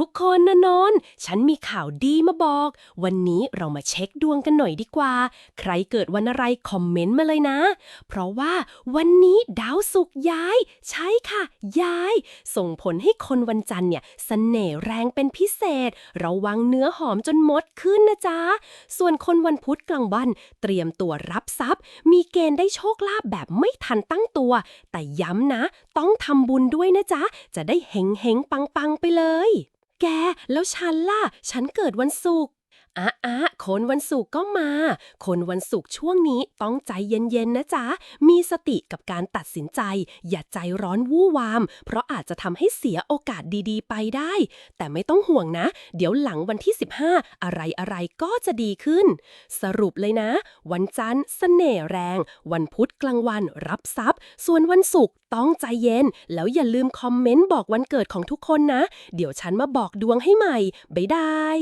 ทุกคนนะนอน ฉันมีข่าวดีมาบอก วันนี้เรามาเช็คดวงกันหน่อยดีกว่า ใครเกิดวันอะไรคอมเมนต์มาเลยนะ เพราะว่าวันนี้ดาวศุกย้าย ใช่ค่ะ ย้าย ส่งผลให้คนวันจันทร์เนี่ยเสน่ห์แรงเป็นพิเศษ ระวังเนื้อหอมจนมดขึ้นนะจ๊ะ ส่วนคนวันพุธกลางวันเตรียมตัวรับทรัพย์ มีเกณฑ์ได้โชคลาภแบบไม่ทันตั้งตัว แต่ย้ำนะ ต้องทำบุญด้วยนะจ๊ะ จะได้เฮงเฮงปังปังไปเลย แก แล้วฉันล่ะ ฉันเกิดวันศุกร์ อะอะคนวันศุกร์ก็มา คนวันศุกร์ช่วงนี้ต้องใจเย็นๆนะจ๊ะ มีสติกับการตัดสินใจ อย่าใจร้อนวู่วาม เพราะอาจจะทำให้เสียโอกาสดีๆ ไปได้ แต่ไม่ต้องห่วงนะ เดี๋ยวหลังวันที่ 15 อะไรอะไรๆก็จะดีขึ้น สรุปเลยนะ วันจันทร์เสน่ห์แรง วันพุธกลางวันรับทรัพย์ ส่วนวันศุกร์ต้องใจเย็น แล้วอย่าลืมคอมเมนต์บอกวันเกิดของทุกคนนะ เดี๋ยวฉันมาบอกดวงให้ใหม่บ๊ายบาย